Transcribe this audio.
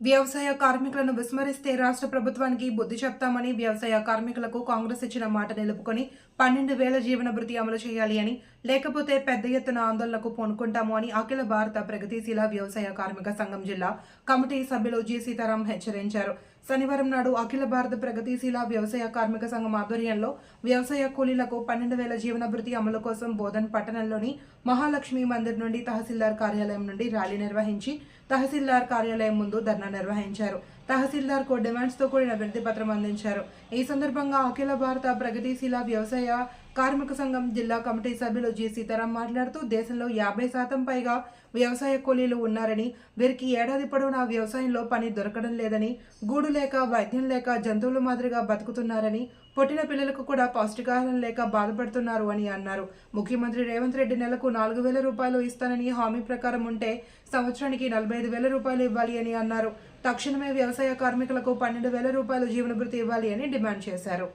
వ్యవసాయ కార్మికులను విస్మరిస్తే రాష్ట్ర ప్రభుత్వానికి బుద్ధి చెప్తామని వ్యవసాయ కార్మికులకు కాంగ్రెస్ ఇచ్చిన మాట నిలుపుకొని పన్నెండు వేల జీవన భృతి అమలు చేయాలి అని లేకపోతే పెద్ద ఎత్తున ఆందోళనకు పూనుకుంటాము అని అఖిల భారత ప్రగతిశీల వ్యవసాయ కార్మిక సంఘం జిల్లా కమిటీ సభ్యులు జి సీతారాం హెచ్చరించారు. శనివారం నాడు అఖిల భారత ప్రగతిశీల వ్యవసాయ కార్మిక సంఘం ఆధ్వర్యంలో వ్యవసాయ కూలీలకు పన్నెండు వేల జీవనభృతి అమలు కోసం బోధన్ పట్టణంలోని మహాలక్ష్మి మందిర్ నుండి తహసీల్దార్ కార్యాలయం నుండి ర్యాలీ నిర్వహించి తహసీల్దార్ కార్యాలయం ముందు ధర్నా నిర్వహించారు. తహసీల్దార్కు డిమాండ్స్తో కూడిన వినతి పత్రం అందించారు. ఈ సందర్భంగా అఖిల భారత ప్రగతిశీల వ్యవసాయ కార్మిక సంఘం జిల్లా కమిటీ సభ్యులు జి సీతారాం మాట్లాడుతూ దేశంలో యాభై శాతం పైగా వ్యవసాయ కూలీలు ఉన్నారని వీరికి ఏడాది పొడవునా వ్యవసాయంలో పని దొరకడం లేదని గూడు లేక వైద్యం లేక జంతువుల మాదిరిగా బతుకుతున్నారని పుట్టిన పిల్లలకు కూడా పౌష్టికాహారం లేక బాధపడుతున్నారు అని అన్నారు. ముఖ్యమంత్రి రేవంత్ రెడ్డి నెలకు నాలుగు వేల రూపాయలు ఇస్తానని హామీ ప్రకారం ఉంటే సంవత్సరానికి నలభై ఐదు వేల రూపాయలు ఇవ్వాలి అని అన్నారు. తక్షణమే వ్యవసాయ కార్మికులకు పన్నెండు వేల రూపాయలు జీవనభృతి ఇవ్వాలి అని డిమాండ్ చేశారు.